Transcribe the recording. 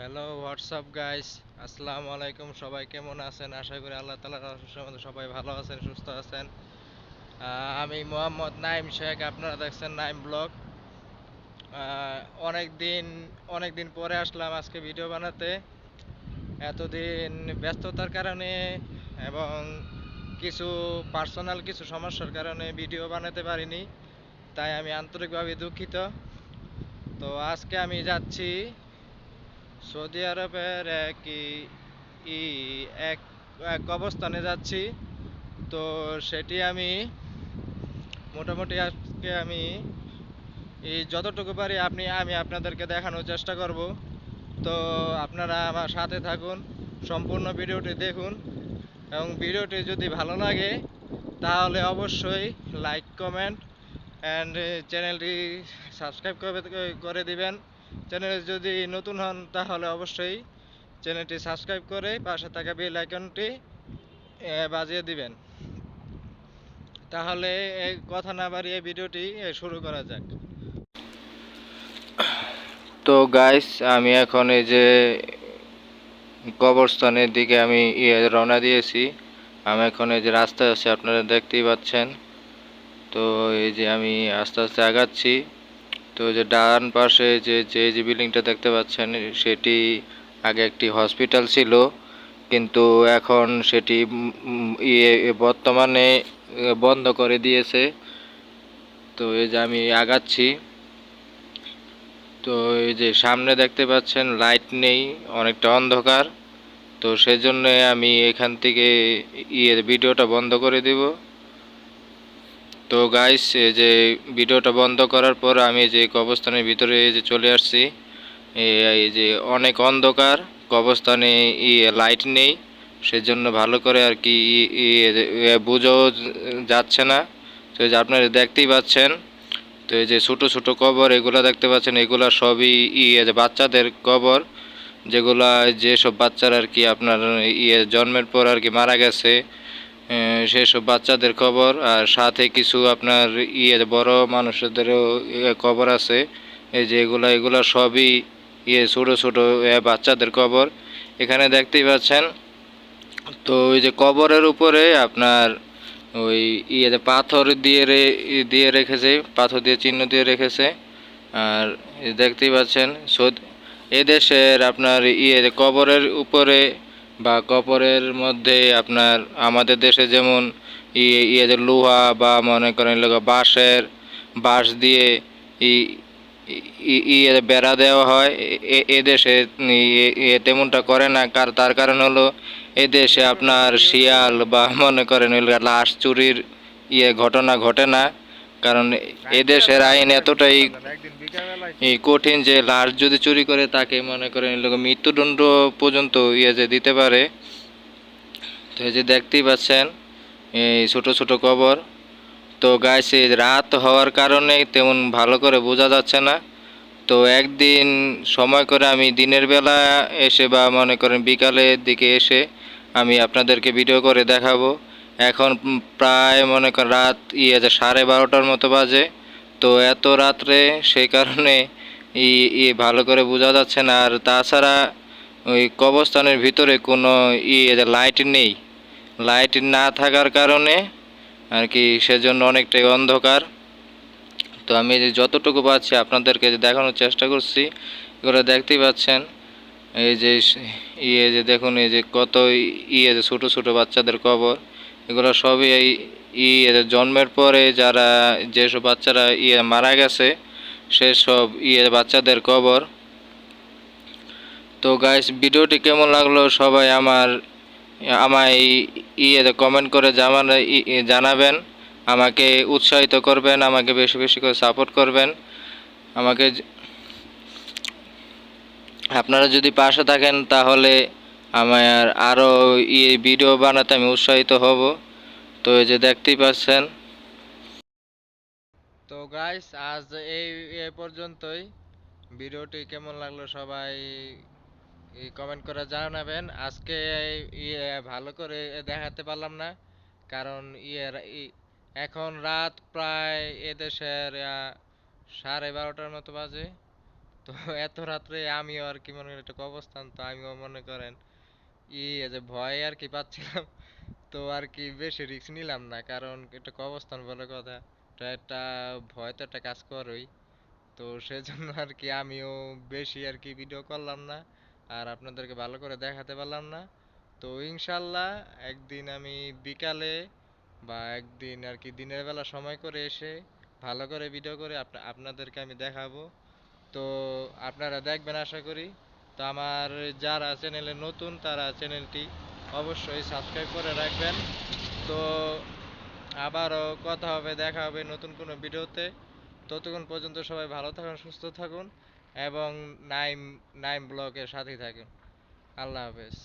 Hello WhatsApp guys আসসালামু আলাইকুম সবাই কেমন আছেন? আশা করি আল্লাহ তালার মধ্যে সবাই ভালো আছেন, সুস্থ আছেন। আমি মোহাম্মদ নাইম শেখ, আপনারা দেখছেন নাইম ব্লগ। অনেক দিন অনেক দিন পরে আসলাম আজকে ভিডিও বানাতে। এতদিন ব্যস্ততার কারণে এবং কিছু পার্সোনাল কিছু সমস্যার কারণে ভিডিও বানাতে পারিনি, তাই আমি আন্তরিকভাবে দুঃখিত। তো আজকে আমি যাচ্ছি সৌদি আরবের এক ই- ই- এক এক অবস্থানে যাচ্ছি। তো সেটি আমি মোটামুটি আজকে আমি এই যতটুকু পারি আপনি, আমি আপনাদেরকে দেখানোর চেষ্টা করব। তো আপনারা আমার সাথে থাকুন, সম্পূর্ণ ভিডিওটি দেখুন এবং ভিডিওটি যদি ভালো লাগে তাহলে অবশ্যই লাইক, কমেন্ট অ্যান্ড চ্যানেলটি সাবস্ক্রাইব করে করে দিবেন। চ্যানেলে যদি নতুন হন, তাহলে অবশ্যই চ্যানেলটি সাবস্ক্রাইব করে পাশে থাকা বেল আইকনটি বাজিয়ে দিবেন। তাহলে এই কথা না বাড়িয়ে ভিডিওটি শুরু করা যাক। তো গাইস আমি এখন এই যে কবরস্থানের দিকে আমি ইয়ে রওনা দিয়েছি। আমি এখন এই যে রাস্তায় আছি, আপনারা দেখতেই পাচ্ছেন। তো এই যে আমি আস্তে আস্তে আগাচ্ছি। তো যে ডান পাশে যে যে যে বিল্ডিংটা দেখতে পাচ্ছেন, সেটি আগে একটি হসপিটাল ছিল। কিন্তু এখন সেটি ইয়ে বর্তমানে বন্ধ করে দিয়েছে। তো এই যে আমি আগাচ্ছি। তো এই যে সামনে দেখতে পাচ্ছেন, লাইট নেই, অনেকটা অন্ধকার। তো সেজন্য আমি এখান থেকে ইয়ে ভিডিওটা বন্ধ করে দিব। তো গাইস যে ভিডিওটা বন্ধ করার পর আমি যে কবরস্থানের ভিতরে যে চলে আসছি, এই যে অনেক অন্ধকার, কবরস্থানে ইয়ে লাইট নেই, সেজন্য ভালো করে আর কি বোঝাও যাচ্ছে না। তো যে আপনারা দেখতেই পাচ্ছেন, তো এই যে ছোটো ছোটো কবর, এগুলা দেখতে পাচ্ছেন, এগুলা সবই ইয়ে যে বাচ্চাদের কবর, যেগুলা যেসব বাচ্চারা আর কি আপনার ইয়ে জন্মের পর আর কি মারা গেছে সেসব বাচ্চাদের কবর আর সাথে কিছু আপনার ইয়ে বড় মানুষদেরও কবর আছে। এই যে এগুলা এগুলা সবই ইয়ে ছোটো ছোটো বাচ্চাদের কবর এখানে দেখতেই পাচ্ছেন, তো ওই যে কবরের উপরে আপনার ওই ইয়েতে পাথর দিয়ে রে, দিয়ে রেখেছে, পাথর দিয়ে চিহ্ন দিয়ে রেখেছে। আর দেখতেই পাচ্ছেন সৌদ- এদেশের আপনার ইয়ে কবরের উপরে বা কপরের মধ্যে আপনার আমাদের দেশে যেমন ইয়ে লোহা বা মনে করেন বাঁশের বাঁশ দিয়ে ইয়ে বেড়া দেওয়া হয়। এ- এদেশে তেমনটা করে না। কার, তার কারণ হলো এদেশে আপনার শিয়াল বা মনে করেন লাশ চুরির ইয়ে ঘটনা ঘটে না। কারণ এদেশের আইন এতটাই কঠিন যে লাশ যদি চুরি করে তাকে মনে করেন মৃত্যুদণ্ড পর্যন্ত ইয়ে যে দিতে পারে। তো এই যে দেখতেই পাচ্ছেন, এই ছোট ছোট কবর। তো গাছে রাত হওয়ার কারণে তেমন ভালো করে বোঝা যাচ্ছে না। তো একদিন সময় করে আমি দিনের বেলা এসে বা মনে করেন বিকালের দিকে এসে আমি আপনাদেরকে ভিডিও করে দেখাবো। এখন প্রায় মনে করেন রাত ইয়ে যে সাড়ে বারোটার মতো বাজে। তো এত রাত্রে সেই কারণে ই ভালো করে বোঝা যাচ্ছে না। আর তাছাড়া ওই কবরস্থানের ভিতরে কোনো ইয়ে যে লাইট নেই। লাইট না থাকার কারণে আর কি সেজন্য অনেকটাই অন্ধকার। তো আমি যতটুকু পাচ্ছি আপনাদেরকে দেখানোর চেষ্টা করছি, এগুলো দেখতেই পাচ্ছেন। এই যে ইয়ে যে দেখুন, এই যে কত ইয়ে যে ছোটো ছোটো বাচ্চাদের কবর। এগুলো সবই এই ইয়ে জন্মের পরে যারা, যেসব বাচ্চারা ইয়ে মারা গেছে, সেসব ইয়ে বাচ্চাদের কবর। তো গাইস ভিডিওটি কেমন লাগল সবাই আমার, আমায় ইয়ে কমেন্ট করে জামান, ই- ই- জানাবেন। আমাকে উৎসাহিত করবেন, আমাকে বেশি বেশি করে সাপোর্ট করবেন। আমাকে আপনারা যদি পাশে থাকেন তাহলে আমার আরও ইয়ে ভিডিও বানাতে আমি উৎসাহিত হব। তো এই যে দেখতেই পাচ্ছেন। তো গাইস আজ এই, এ পর্যন্তই। ভিডিওটি কেমন লাগল সবাই কমেন্ট করে জানাবেন। আজকে ইয়ে ভালো করে দেখাতে পারলাম না, কারণ ইয়ে এখন রাত প্রায় এদেশের সাড়ে বারোটার মতো বাজে। তো এত রাত্রে আমিও আর কি মনে একটা অবস্থান তো আমিও মনে করেন ই যে ভয় আর কি পাচ্ছিলাম, তো আর কি বেশি রিস্ক নিলাম না, কারণ এটা অবস্থান বলে কথা। তো একটা ভয় তো একটা কাজ করই। তো সেজন্য আর কি আমিও বেশি আর কি ভিডিও করলাম না, আর আপনাদেরকে ভালো করে দেখাতে পারলাম না। তো ইনশাল্লাহ একদিন আমি বিকালে বা একদিন আর কি দিনের বেলা সময় করে এসে ভালো করে ভিডিও করে আপনাদেরকে আমি দেখাবো। তো আপনারা দেখবেন আশা করি। তো আমার যারা চ্যানেলে নতুন, তারা চ্যানেলটি অবশ্যই সাবস্ক্রাইব করে রাখবেন। তো আবারও কথা হবে, দেখা হবে নতুন কোনো ভিডিওতে। ততক্ষণ পর্যন্ত সবাই ভালো থাকুন, সুস্থ থাকুন এবং নাইম নাইম ব্লগের সাথেই থাকুন। আল্লাহ হাফেজ।